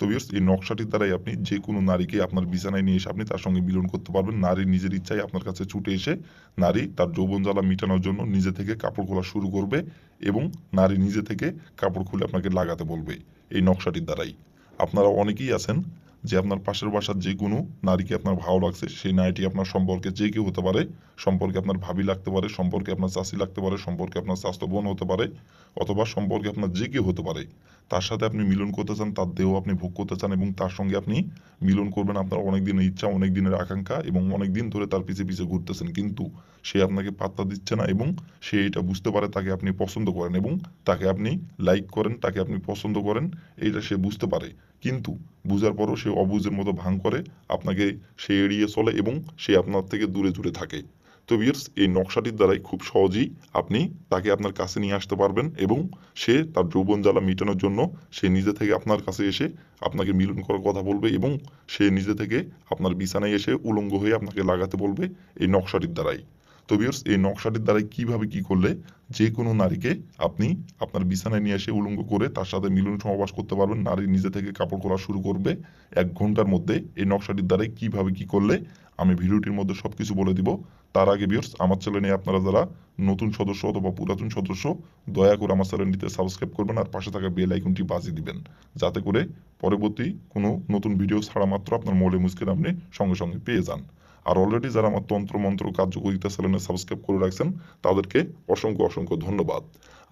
তো বিয়ার্স এই নকশাটির দ্বারাই আপনি যে কোনো নারীকে আপনার বিছানায় নিয়ে এসে আপনি তার সঙ্গে মিলন করতে পারবেন। নারী নিজের ইচ্ছায় আপনার কাছে ছুটে এসে নারী তার যৌবন জ্বালা মিটানোর জন্য নিজে থেকে কাপড় খোলা শুরু করবে এবং নারী নিজে থেকে কাপড় খুলে আপনাকে লাগাতে বলবে এই নকশাটির দ্বারাই। আপনারা অনেকেই আছেন যে আপনার পাশের বাসার যে কোনো নারীকে আপনার ভালো লাগছে, সেই নারীটি আপনার সম্পর্কে যে কেউ হতে পারে, সম্পর্কে আপনার ভাবি লাগতে পারে, সম্পর্কে আপনার চাষি লাগতে পারে, সম্পর্কে আপনার স্বাস্থ্য বোন হতে পারে, অথবা সম্পর্কে আপনার যে কেউ হতে পারে, তার সাথে আপনি মিলন করতে চান, তার দেহ আপনি ভোগ করতে চান এবং তার সঙ্গে আপনি মিলন করবেন আপনার অনেক দিনের ইচ্ছা অনেক দিনের আকাঙ্ক্ষা এবং অনেক দিন ধরে তার পিছে পিছে ঘুরতেছেন। কিন্তু সে আপনাকে পাত্তা দিচ্ছে না এবং সে এটা বুঝতে পারে, তাকে আপনি পছন্দ করেন এবং তাকে আপনি লাইক করেন, তাকে আপনি পছন্দ করেন, এইটা সে বুঝতে পারে। কিন্তু বুঝার পরও সে অবুঝের মতো ভাঙ করে, আপনাকে সে এড়িয়ে চলে এবং সে আপনার থেকে দূরে দূরে থাকে। তো বিয়ার্স এই নকশাটির দ্বারাই খুব সহজেই আপনি তাকে আপনার কাছে নিয়ে আসতে পারবেন এবং সে তার যৌবন জ্বালা মেটানোর জন্য সে নিজে থেকে আপনার কাছে এসে আপনাকে মিলন করার কথা বলবে এবং সে নিজে থেকে আপনার বিছানায় এসে উলঙ্গ হয়ে আপনাকে লাগাতে বলবে এই নকশাটির দ্বারাই। তো বিয়ার্স এই নকশাটির দ্বারাই কীভাবে কি করলে যে কোনো নারীকে আপনি আপনার বিছানায় নিয়ে এসে উলঙ্গ করে তার সাথে মিলন সমাবাস করতে পারবেন, নারী নিজে থেকে কাপড় খোলা শুরু করবে। এক ঘণ্টার মধ্যে এই নকশাটির দ্বারাই কীভাবে কি করলে আমি ভিডিওটির মধ্যে সব কিছু বলে দিব। তার আগে বিয়ার্স আমার চ্যানেলে আপনারা যারা নতুন সদস্য অথবা পুরাতন সদস্য, দয়া করে আমার চ্যানেলটিতে সাবস্ক্রাইব করবেন আর পাশে থাকা বেল আইকনটি বাজিয়ে দিবেন। যাতে করে পরবর্তী কোনো নতুন ভিডিও ছাড়া মাত্র আপনার মোবাইলে মুস্কিল আপনি সঙ্গে সঙ্গে পেয়ে যান। আর অলরেডি যারা আমার তন্ত্র মন্ত্র কার্যকরিতা চ্যানেলে সাবস্ক্রাইব করে রাখছেন, তাদেরকে অসংখ্য অসংখ্য ধন্যবাদ।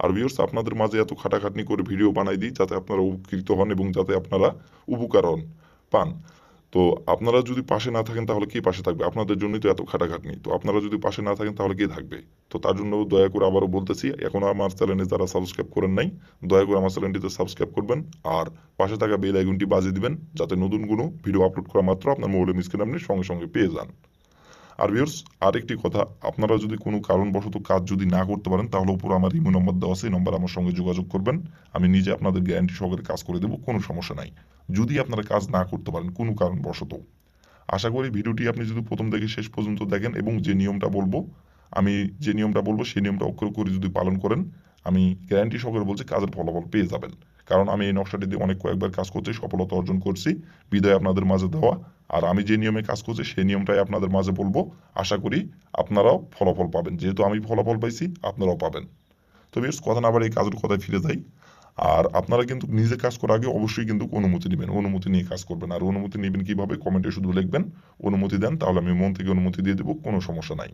আর ভিউর্স আপনাদের মাঝে এত খাটাখাটনি করে ভিডিও বানাই দিই, যাতে আপনারা উপকৃত হন এবং যাতে আপনারা উপকার হন। পান। তো আপনারা যদি পাশে না থাকেন তাহলে কে পাশে থাকবে? আপনাদের জন্যই তো এত খাটাখাটনি। তো আপনারা যদি পাশে না থাকেন তাহলে কে থাকবে? তো তার জন্য দয়া করে আবারও বলতেছি এখনও আমার চ্যানেলে যারা সাবস্ক্রাইব করেন নাই, দয়া করে আমার চ্যানেলটিতে সাবস্ক্রাইব করবেন আর পাশে থাকা বেল আইকনটি বাজিয়ে দিবেন, যাতে নতুন কোনো ভিডিও আপলোড করা মাত্র আপনার মোবাইলে মিসকিন আপনি সঙ্গে সঙ্গে পেয়ে যান। আর ভিউর্স আরেকটি কথা, আপনারা যদি কোনো কারণবশত কাজ যদি না করতে পারেন, তাহলে উপর আমার ইমো নম্বর দেওয়া আছে, এই নম্বর আমার সঙ্গে যোগাযোগ করবেন। আমি নিজে আপনাদের গ্যারান্টি সহকারে কাজ করে দেবো, কোনো সমস্যা নাই। যদি আপনারা কাজ না করতে পারেন, কোনো কারণবশত। আশা করি ভিডিওটি আপনি যদি প্রথম থেকে শেষ পর্যন্ত দেখেন এবং যে নিয়মটা বলব, আমি যে নিয়মটা বলব, সেই নিয়মটা অক্ষর করে যদি পালন করেন, আমি গ্যারান্টি সহকারে বলছি কাজের ফলাফল পেয়ে যাবেন। কারণ আমি এই নকশাটি দিয়ে অনেক কয়েকবার কাজ করছি, সফলতা অর্জন করছি। বিদায় আপনাদের মাঝে দেওয়া। আর আমি যে নিয়মে কাজ করছি, সেই নিয়মটাই আপনাদের মাঝে বলব। আশা করি আপনারাও ফলাফল পাবেন। যেহেতু আমি ফলাফল পাইছি, আপনারাও পাবেন। তো বেশ কথা না এই কাজের কথায় ফিরে যাই। আর আপনারা কিন্তু নিজে কাজ করার আগে অবশ্যই কিন্তু অনুমতি নেবেন। অনুমতি নিয়ে কাজ করবেন। আর অনুমতি নেবেন কীভাবে? কমেন্টে শুধু লিখবেন, অনুমতি দেন তাহলে আমি মন থেকে অনুমতি দিয়ে দেবো, কোনো সমস্যা নাই।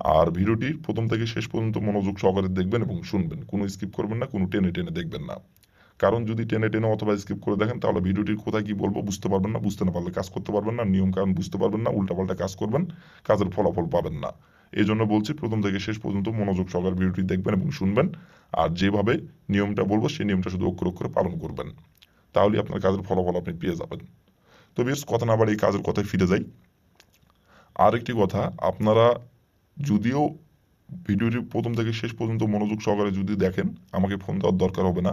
আর ভিডিওটি প্রথম থেকে শেষ পর্যন্ত মনোযোগ সহকারে দেখবেন এবং শুনবেন। কোনো স্কিপ করবেন না, কোনো টেনে টেনে দেখবেন না। কারণ যদি টেনে টেনে অথবা স্কিপ করে দেখেন, তাহলে ভিডিওটির কোথায় কি বলব বুঝতে পারবেন না, বুঝতে না পারলে কাজ করতে পারবেন না, নিয়ম কারণ বুঝতে পারবেন না, উল্টাপাল্টা কাজ করবেন, কাজের ফলাফল পাবেন না। এই জন্য বলছি, প্রথম থেকে শেষ পর্যন্ত মনোযোগ সহকারে ভিডিওটি দেখবেন এবং শুনবেন, আর যেভাবে নিয়মটা বলব, সেই নিয়মটা শুধু অক্ষর অক্ষরে পালন করবেন। তাহলে আপনার কাজের ফলাফল আপনি পেয়ে যাবেন। তো বেশ, কথা না এই কাজের কথায় ফিরে যাই। আরেকটি কথা, আপনারা যদিও ভিডিওটি প্রথম থেকে শেষ পর্যন্ত মনোযোগ সহকারে যদি দেখেন, আমাকে ফোন দেওয়ার দরকার হবে না।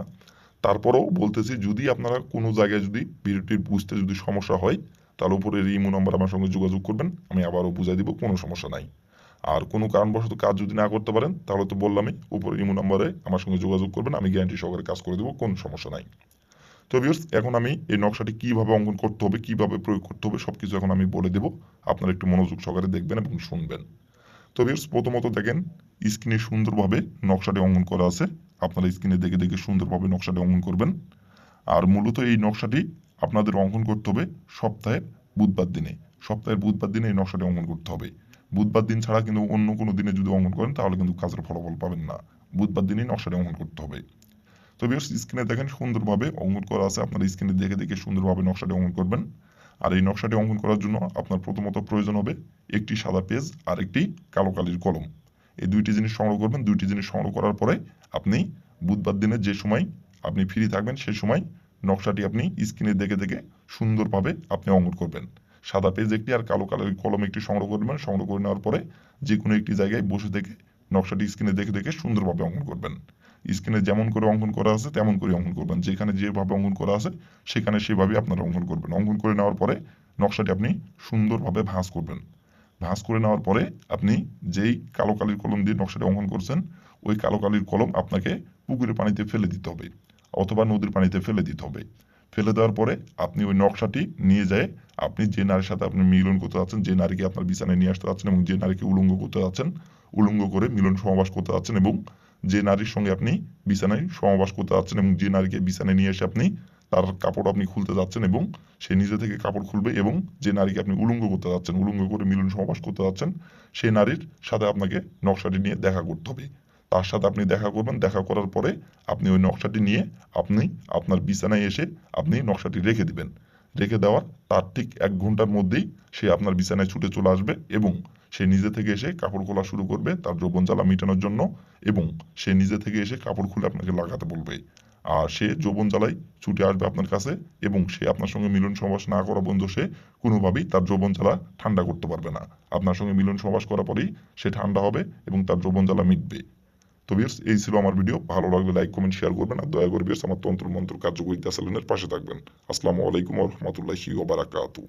তারপরেও বলতেছি, যদি আপনারা কোনো জায়গায় যদি ভিডিওটি বুঝতে যদি সমস্যা হয় তাহলে উপরে ইমো নম্বর আমার সঙ্গে যোগাযোগ করবেন, আমি আবারও বুঝাই দিব, কোনো সমস্যা নাই। আর কোনো কারণবশত কাজ যদি না করতে পারেন, তাহলে তো বললামই, উপরে ইমো নম্বরে আমার সঙ্গে যোগাযোগ করবেন, আমি গ্যারান্টি সহকারে কাজ করে দেবো, কোনো সমস্যা নাই। তো ভিউর্স এখন আমি এই নকশাটি কীভাবে অঙ্কন করতে হবে, কীভাবে প্রয়োগ করতে হবে সব কিছু এখন আমি বলে দেবো, আপনারা একটু মনোযোগ সহকারে দেখবেন এবং শুনবেন। তো ভিউর্স প্রথমত দেখেন স্ক্রিনে সুন্দরভাবে নকশাটি অঙ্কন করা আছে। আপনারা স্ক্রিনে দেখে দেখে সুন্দরভাবে নকশাটি অঙ্কন করবেন। আর মূলত এই নকশাটি আপনাদের অঙ্কন করতে হবে সপ্তাহের বুধবার দিনে। সপ্তাহের বুধবার দিনে এই নকশাটি অঙ্কন করতে হবে। বুধবার দিন ছাড়া কিন্তু অন্য কোনো দিনে যদি অঙ্কন করেন, তাহলে কিন্তু কাজের ফলাফল পাবেন না। বুধবার দিনেই নকশাটি অঙ্কন করতে হবে। তো বিয়ার্স স্ক্রিনে দেখেন সুন্দরভাবে অঙ্কন করা আছে। আপনার স্ক্রিনে দেখে দেখে সুন্দরভাবে নকশাটি অঙ্কন করবেন। আর এই নকশাটি অঙ্কন করার জন্য আপনার প্রথমত প্রয়োজন হবে একটি সাদা পেজ আর একটি কালো কালির কলম। এই দুইটি জিনিস সংগ্রহ করবেন। দুইটি জিনিস সংগ্রহ করার পরে আপনি বুধবার দিনে যে সময় আপনি ফ্রি থাকবেন সেই সময় নকশাটি আপনি স্ক্রিনে দেখে দেখে সুন্দরভাবে আপনি অঙ্কন করবেন। সাদা পেজ একটি আর কালো কালারের কলম একটি সংগ্রহ করবেন। সংগ্রহ করে নেওয়ার পরে যে কোনো একটি জায়গায় বসে থেকে নকশাটি স্ক্রিনে দেখে দেখে সুন্দরভাবে অঙ্কন করবেন। স্ক্রিনে যেমন করে অঙ্কন করা আছে, তেমন করে অঙ্কন করবেন। যেখানে যেভাবে অঙ্কন করা আছে, সেখানে সেভাবে আপনারা অঙ্কন করবেন। অঙ্কন করে নেওয়ার পরে নকশাটি আপনি সুন্দরভাবে ভাঁজ করবেন। ভাঁজ করে নেওয়ার পরে আপনি যেই কালো কালির কলম দিয়ে নকশাটি অঙ্কন করছেন, ওই কালো কালির কলম আপনাকে পুকুরের পানিতে ফেলে দিতে হবে অথবা নদীর পানিতে ফেলে দিতে হবে। ফেলে দেওয়ার পরে আপনি ওই নকশাটি নিয়ে যায় আপনি যে নারীর সাথে আপনি মিলন করতে যাচ্ছেন, যে নারীকে আপনার বিছানায় নিয়ে আসতে যাচ্ছেন এবং যে নারীকে উলঙ্গ করতে যাচ্ছেন, উলঙ্গ করে মিলন সমাবাস করতে যাচ্ছেন এবং যে নারীর সঙ্গে আপনি বিছানায় সমাবাস করতে যাচ্ছেন এবং যে নারীকে বিছানায় নিয়ে এসে আপনি তার কাপড় আপনি খুলতে যাচ্ছেন এবং সে নিজে থেকে কাপড় খুলবে এবং যে নারীকে আপনি উলঙ্গ করতে যাচ্ছেন, উলঙ্গ করে মিলন সমাবাস করতে যাচ্ছেন সেই নারীর সাথে আপনাকে নকশাটি নিয়ে দেখা করতে হবে। তার সাথে আপনি দেখা করবেন, দেখা করার পরে আপনি ওই নকশাটি নিয়ে আপনি আপনার বিছানায় এসে আপনি নকশাটি রেখে দিবেন। রেখে দেওয়ার তার ঠিক এক ঘণ্টার মধ্যেই সে আপনার বিছানায় ছুটে চলে আসবে এবং সে নিজে থেকে এসে কাপড় খোলা শুরু করবে তার যৌবন জ্বালা মেটানোর জন্য এবং সে নিজে থেকে এসে কাপড় খুলে আপনাকে লাগাতে বলবে। আর সে যৌবন জ্বালাই ছুটে আসবে আপনার কাছে এবং সে আপনার সঙ্গে মিলন সমাবাস না করা পর্যন্ত সে কোনোভাবেই তার যৌবন জ্বালা ঠান্ডা করতে পারবে না। আপনার সঙ্গে মিলন সমাবাস করার পরেই সে ঠান্ডা হবে এবং তার যৌবন জ্বালা মিটবে। তো বিয়ার্স এই ছিল আমার ভিডিও ভালো লাগলে লাইক কমেন্ট শেয়ার করবেন আর দয়া করে বিয়ার্স আমার তন্ত্র মন্ত্র কার্যকরিতা চ্যানেলের পাশে থাকবেন। আসসালামু আলাইকুম রহমতুল্লাহি ওবারাকাতু